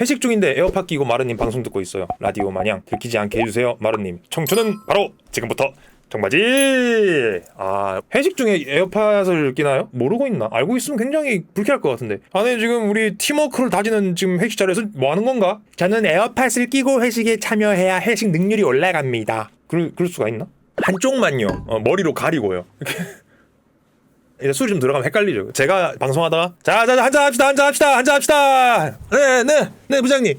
회식 중인데 에어팟 끼고 마르님 방송 듣고 있어요. 라디오 마냥 들키지 않게 해주세요. 마르님. 청춘은 바로 지금부터 정바지. 아 회식 중에 에어팟을 끼나요? 모르고 있나? 알고 있으면 굉장히 불쾌할 것 같은데. 아니 지금 우리 팀워크를 다지는 지금 회식 자리에서 뭐 하는 건가? 저는 에어팟을 끼고 회식에 참여해야 회식 능률이 올라갑니다. 그럴, 그럴 수가 있나? 한쪽만요. 어, 머리로 가리고요. 이렇게. 이제 술이 좀 들어가면 헷갈리죠. 제가 방송하다가 자 자 자 한잔 합시다 한잔 합시다 한잔 합시다. 네 네네 네, 부장님.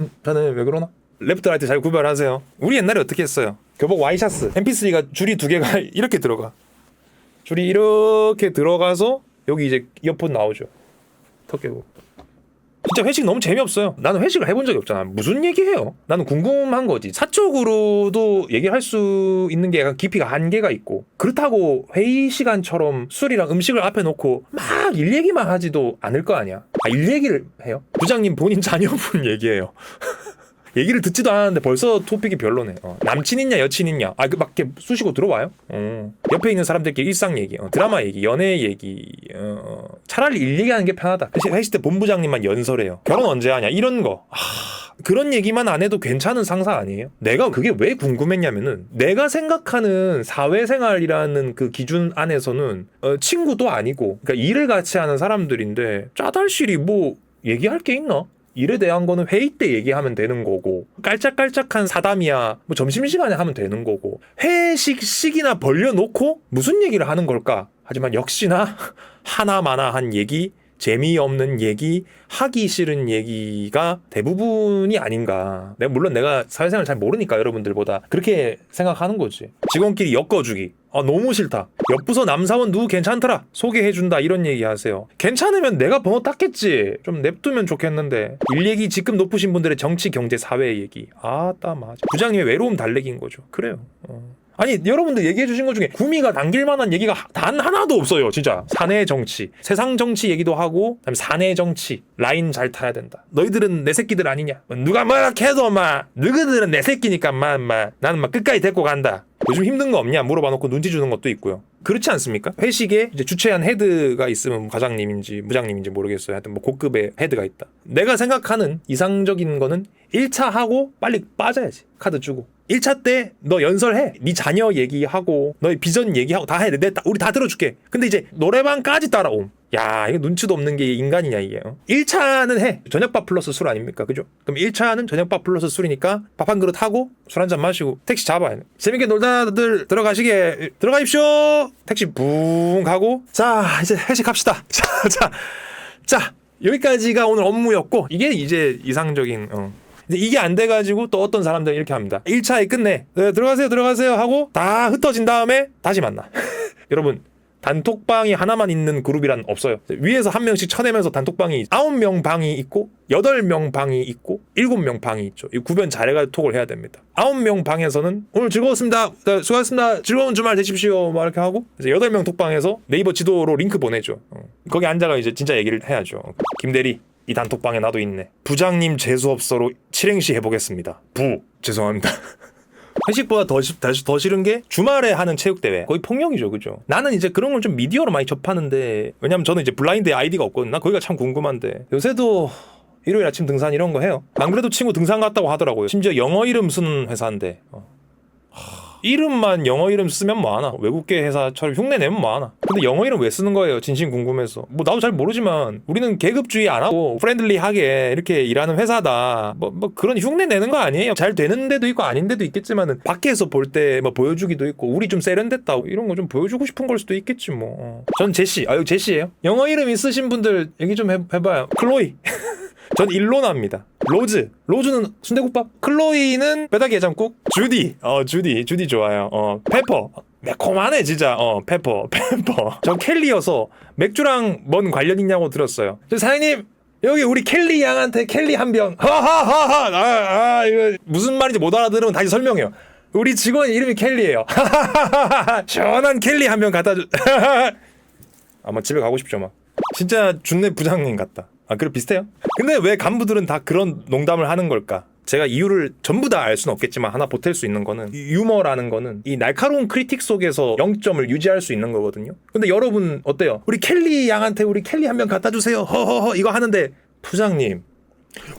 음, 저는 왜 그러나? 레프트 라이트 잘 구별하세요. 우리 옛날에 어떻게 했어요? 교복 와이셔츠 MP3가 줄이 두 개가 이렇게 들어가. 줄이 이렇게 들어가서 여기 이제 이어폰 나오죠. 턱 깨고. 진짜 회식 너무 재미없어요. 나는 회식을 해본 적이 없잖아. 무슨 얘기해요? 나는 궁금한 거지. 사적으로도 얘기할 수 있는 게 약간 깊이가 한계가 있고 그렇다고 회의 시간처럼 술이랑 음식을 앞에 놓고 막 일 얘기만 하지도 않을 거 아니야. 아, 일 얘기를 해요? 부장님 본인 자녀분 얘기해요. 얘기를 듣지도 않았는데 벌써 토픽이 별로네. 어. 남친 있냐 여친 있냐. 아그 밖에 쑤시고 들어와요. 어. 옆에 있는 사람들끼리 일상 얘기, 어. 드라마 얘기, 연애 얘기. 어. 차라리 일 얘기하는 게 편하다. 사실 회식 때 본부장님만 연설해요. 결혼 언제 하냐 이런 거. 하... 그런 얘기만 안 해도 괜찮은 상사 아니에요? 내가 그게 왜 궁금했냐면은 내가 생각하는 사회생활이라는 그 기준 안에서는 어, 친구도 아니고 그러니까 일을 같이 하는 사람들인데 짜달실이 뭐 얘기할 게 있나? 일에 대한 거는 회의 때 얘기하면 되는 거고 깔짝깔짝한 사담이야 뭐 점심시간에 하면 되는 거고 회식 시기나 벌려놓고 무슨 얘기를 하는 걸까? 하지만 역시나 하나마나한 얘기 재미없는 얘기 하기 싫은 얘기가 대부분이 아닌가. 내가 물론 내가 사회생활 잘 모르니까 여러분들보다 그렇게 생각하는 거지. 직원끼리 엮어주기. 아 너무 싫다. 옆부서 남사원 누구 괜찮더라. 소개해준다. 이런 얘기 하세요. 괜찮으면 내가 번호 땄겠지. 좀 냅두면 좋겠는데. 일 얘기 직급 높으신 분들의 정치 경제 사회 얘기. 아 따 맞아 부장님의 외로움 달래기인 거죠. 그래요. 어. 아니 여러분들 얘기해 주신 것 중에 구미가 당길 만한 얘기가 단 하나도 없어요 진짜. 사내 정치. 세상 정치 얘기도 하고 그다음에 사내 정치. 라인 잘 타야 된다. 너희들은 내 새끼들 아니냐? 누가 뭐라 해도 막 너희들은 내 새끼니까 막, 막. 나는 막 끝까지 데리고 간다 요즘 힘든 거 없냐 물어봐 놓고 눈치 주는 것도 있고요 그렇지 않습니까? 회식에 이제 주최한 헤드가 있으면 과장님인지 부장님인지 모르겠어요. 하여튼 뭐 고급의 헤드가 있다. 내가 생각하는 이상적인 거는 1차 하고 빨리 빠져야지. 카드 주고. 1차 때 너 연설해. 네 자녀 얘기하고 너의 비전 얘기하고 다 해. 내, 우리 다 들어줄게. 근데 이제 노래방까지 따라옴. 야, 이거 눈치도 없는 게 인간이냐 이게. 어? 1차는 해. 저녁밥 플러스 술 아닙니까? 그죠? 그럼 1차는 저녁밥 플러스 술이니까 밥 한 그릇 하고 술 한 잔 마시고 택시 잡아야 돼. 재밌게 놀다들 들어가시게 들어가십시오. 택시 붕 가고 자, 이제 회식합시다. 자, 자. 자, 여기까지가 오늘 업무였고 이게 이제 이상적인 어. 이게 안 돼가지고 또 어떤 사람들은 이렇게 합니다. 1차에 끝내. 네, 들어가세요, 들어가세요 하고 다 흩어진 다음에 다시 만나. 여러분, 단톡방이 하나만 있는 그룹이란 없어요. 위에서 한 명씩 쳐내면서 단톡방이 9명 방이 있고 8명 방이 있고 7명 방이 있죠. 이 구변 잘해가 톡을 해야 됩니다. 9명 방에서는 오늘 즐거웠습니다. 네, 수고하셨습니다. 즐거운 주말 되십시오. 막 이렇게 하고 이제 8명 톡방에서 네이버 지도로 링크 보내죠. 어. 거기 앉아가 이제 진짜 얘기를 해야죠. 김대리 이 단톡방에 나도 있네. 부장님 재수업소로 칠행시 해보겠습니다. 부 죄송합니다. 회식보다 더, 시- 더, 더 싫은 게 주말에 하는 체육대회. 거의 폭력이죠 그죠? 나는 이제 그런 걸 좀 미디어로 많이 접하는데 왜냐면 저는 이제 블라인드 아이디가 없거든 나 거기가 참 궁금한데. 요새도 일요일 아침 등산 이런 거 해요. 안 그래도 친구 등산 갔다고 하더라고요. 심지어 영어 이름 쓰는 회사인데. 어. 하, 이름만 영어 이름 쓰면 뭐하나? 외국계 회사처럼 흉내 내면 뭐하나? 근데 영어 이름 왜 쓰는 거예요? 진심 궁금해서. 뭐 나도 잘 모르지만 우리는 계급주의 안 하고 프렌들리하게 이렇게 일하는 회사다. 뭐, 뭐 그런 흉내 내는 거 아니에요? 잘 되는 데도 있고 아닌 데도 있겠지만은 밖에서 볼 때 뭐 보여주기도 있고 우리 좀 세련됐다 이런 거 좀 보여주고 싶은 걸 수도 있겠지 뭐. 어. 전 제시. 아유 제시예요. 영어 이름 있으신 분들 얘기 좀 해, 해봐요. 클로이 전 일로나입니다. 로즈. 로즈는 순대국밥. 클로이는 뼈다귀 해장국. 주디. 어, 주디. 주디 좋아요. 어, 페퍼. 매콤하네, 진짜. 어, 페퍼. 페퍼. 전 켈리여서 맥주랑 뭔 관련 있냐고 들었어요. 저 사장님, 여기 우리 켈리 양한테 켈리 한 병. 하하하하. 아, 아, 이거 무슨 말인지 못 알아들으면 다시 설명해요. 우리 직원 이름이 켈리예요. 시원한 켈리 한 병 갖다 줘. 아마 집에 가고 싶죠, 막. 진짜 준내 부장님 같다. 아, 그래 비슷해요? 근데 왜 간부들은 다 그런 농담을 하는 걸까? 제가 이유를 전부 다 알 수는 없겠지만 하나 보탤 수 있는 거는 이 유머라는 거는 이 날카로운 크리틱 속에서 0점을 유지할 수 있는 거거든요. 근데 여러분 어때요? 우리 켈리 양한테 우리 켈리 한 명 갖다 주세요. 허허허 이거 하는데 부장님,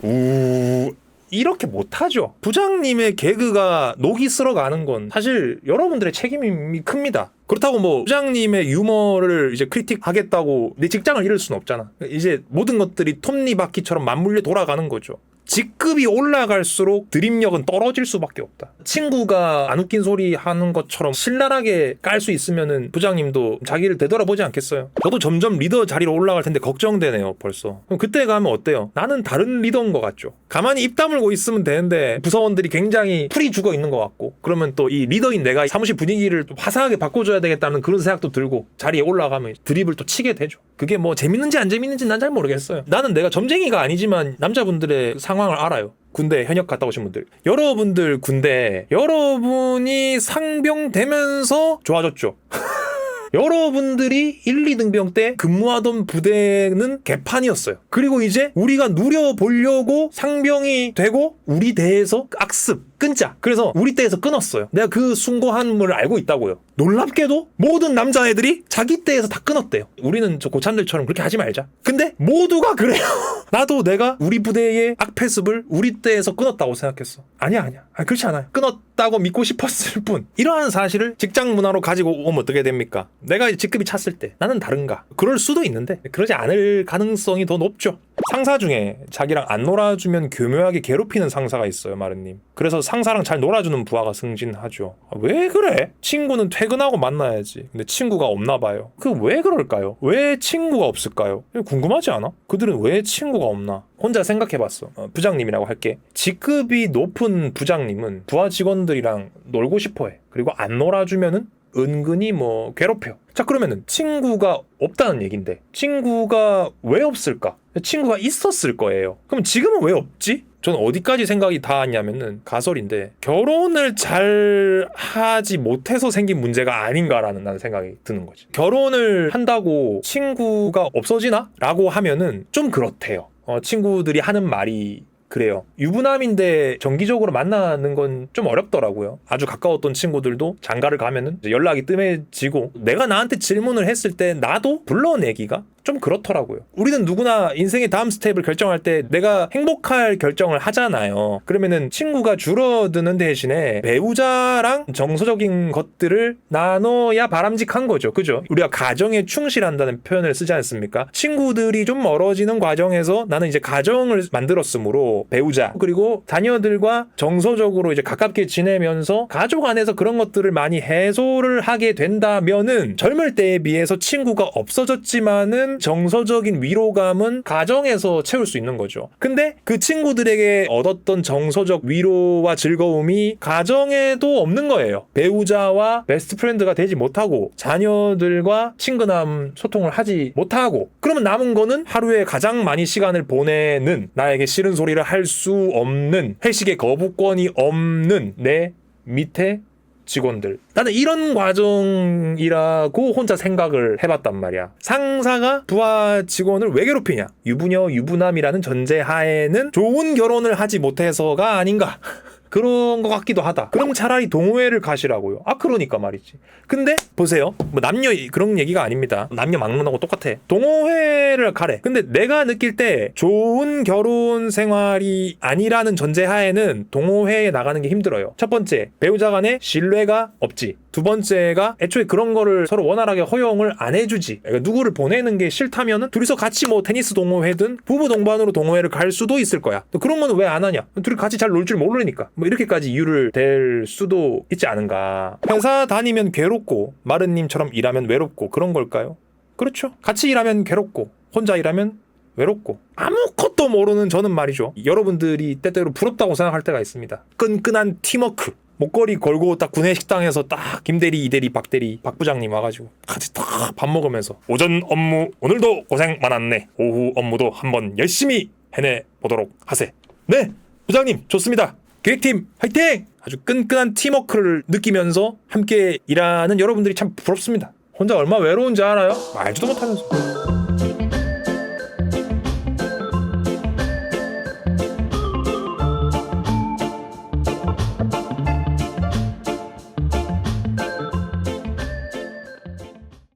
우 이렇게 못하죠. 부장님의 개그가 녹이 쓸어가는 건 사실 여러분들의 책임이 큽니다. 그렇다고 뭐 부장님의 유머를 이제 크리틱하겠다고 내 직장을 잃을 수는 없잖아. 이제 모든 것들이 톱니바퀴처럼 맞물려 돌아가는 거죠. 직급이 올라갈수록 드립력은 떨어질 수밖에 없다. 친구가 안 웃긴 소리 하는 것처럼 신랄하게 깔 수 있으면은 부장님도 자기를 되돌아보지 않겠어요. 저도 점점 리더 자리로 올라갈 텐데 걱정되네요, 벌써. 그럼 그때 가면 어때요? 나는 다른 리더인 것 같죠. 가만히 입 다물고 있으면 되는데 부서원들이 굉장히 풀이 죽어 있는 것 같고 그러면 또 이 리더인 내가 사무실 분위기를 또 화사하게 바꿔줘야 되겠다는 그런 생각도 들고 자리에 올라가면 드립을 또 치게 되죠. 그게 뭐 재밌는지 안 재밌는지 난 잘 모르겠어요. 나는 내가 점쟁이가 아니지만 남자분들의 상 황을 알아요. 군대 현역 갔다 오신 분들 여러분들 군대 여러분이 상병 되면서 좋아졌죠 여러분들이 1, 2등병 때 근무하던 부대는 개판이었어요. 그리고 이제 우리가 누려보려고 상병이 되고 우리 대에서 악습, 끊자. 그래서 우리 때에서 끊었어요. 내가 그 숭고함을 알고 있다고요. 놀랍게도 모든 남자애들이 자기 때에서 다 끊었대요. 우리는 저 고참들처럼 그렇게 하지 말자. 근데 모두가 그래요. 나도 내가 우리 부대의 악패습을 우리 때에서 끊었다고 생각했어. 아니야, 아니야. 아니, 그렇지 않아요. 끊었다고 믿고 싶었을 뿐. 이러한 사실을 직장 문화로 가지고 오면 어떻게 됩니까? 내가 직급이 찼을 때 나는 다른가? 그럴 수도 있는데 그러지 않을 가능성이 더 높죠. 상사 중에 자기랑 안 놀아주면 교묘하게 괴롭히는 상사가 있어요, 마르님. 그래서 상사랑 잘 놀아주는 부하가 승진하죠. 아, 왜 그래? 친구는 퇴근하고 만나야지. 근데 친구가 없나 봐요. 그 왜 그럴까요? 왜 친구가 없을까요? 궁금하지 않아? 그들은 왜 친구가 없나? 혼자 생각해봤어. 어, 부장님이라고 할게. 직급이 높은 부장님은 부하 직원들이랑 놀고 싶어해. 그리고 안 놀아주면은 은근히 뭐 괴롭혀. 자 그러면은 친구가 없다는 얘긴데 친구가 왜 없을까? 친구가 있었을 거예요. 그럼 지금은 왜 없지? 저는 어디까지 생각이 닿았냐면은 가설인데 결혼을 잘 하지 못해서 생긴 문제가 아닌가라는 나는 생각이 드는 거지. 결혼을 한다고 친구가 없어지나? 라고 하면은 좀 그렇대요. 어, 친구들이 하는 말이 그래요. 유부남인데 정기적으로 만나는 건 좀 어렵더라고요. 아주 가까웠던 친구들도 장가를 가면은 연락이 뜸해지고 내가 나한테 질문을 했을 때 나도 불러내기가 좀 그렇더라고요. 우리는 누구나 인생의 다음 스텝을 결정할 때 내가 행복할 결정을 하잖아요. 그러면은 친구가 줄어드는 대신에 배우자랑 정서적인 것들을 나눠야 바람직한 거죠. 그죠? 우리가 가정에 충실한다는 표현을 쓰지 않습니까? 친구들이 좀 멀어지는 과정에서 나는 이제 가정을 만들었으므로 배우자 그리고 자녀들과 정서적으로 이제 가깝게 지내면서 가족 안에서 그런 것들을 많이 해소를 하게 된다면은 젊을 때에 비해서 친구가 없어졌지만은 정서적인 위로감은 가정에서 채울 수 있는 거죠. 근데 그 친구들에게 얻었던 정서적 위로와 즐거움이 가정에도 없는 거예요. 배우자와 베스트 프렌드가 되지 못하고 자녀들과 친근함 소통을 하지 못하고 그러면 남은 거는 하루에 가장 많이 시간을 보내는 나에게 싫은 소리를 할 수 없는 회식의 거부권이 없는 내 밑에 직원들. 나는 이런 과정이라고 혼자 생각을 해봤단 말이야. 상사가 부하 직원을 왜 괴롭히냐? 유부녀, 유부남이라는 전제 하에는 좋은 결혼을 하지 못해서가 아닌가? 그런 것 같기도 하다. 그럼 차라리 동호회를 가시라고요. 아, 그러니까 말이지. 근데 보세요. 뭐 남녀 그런 얘기가 아닙니다. 남녀 막는 거하고 똑같아. 동호회를 가래. 근데 내가 느낄 때 좋은 결혼 생활이 아니라는 전제하에는 동호회에 나가는 게 힘들어요. 첫 번째, 배우자 간에 신뢰가 없지. 두 번째가 애초에 그런 거를 서로 원활하게 허용을 안 해주지. 그러니까 누구를 보내는 게 싫다면은 둘이서 같이 뭐 테니스 동호회든 부부 동반으로 동호회를 갈 수도 있을 거야. 또 그런 거는 왜안 하냐? 둘이 같이 잘 놀 줄 모르니까. 뭐 이렇게까지 이유를 댈 수도 있지 않은가. 회사 다니면 괴롭고 마른님처럼 일하면 외롭고 그런 걸까요? 그렇죠. 같이 일하면 괴롭고 혼자 일하면 외롭고 아무것도 모르는 저는 말이죠. 여러분들이 때때로 부럽다고 생각할 때가 있습니다. 끈끈한 팀워크. 목걸이 걸고 딱 구내 식당에서 딱 김대리, 이대리, 박대리, 박 부장님 와가지고 같이 딱 밥 먹으면서 오전 업무 오늘도 고생 많았네. 오후 업무도 한번 열심히 해내 보도록 하세. 네, 부장님 좋습니다. 계획팀 화이팅! 아주 끈끈한 팀워크를 느끼면서 함께 일하는 여러분들이 참 부럽습니다. 혼자 얼마 외로운지 알아요? 말지도 못하면서.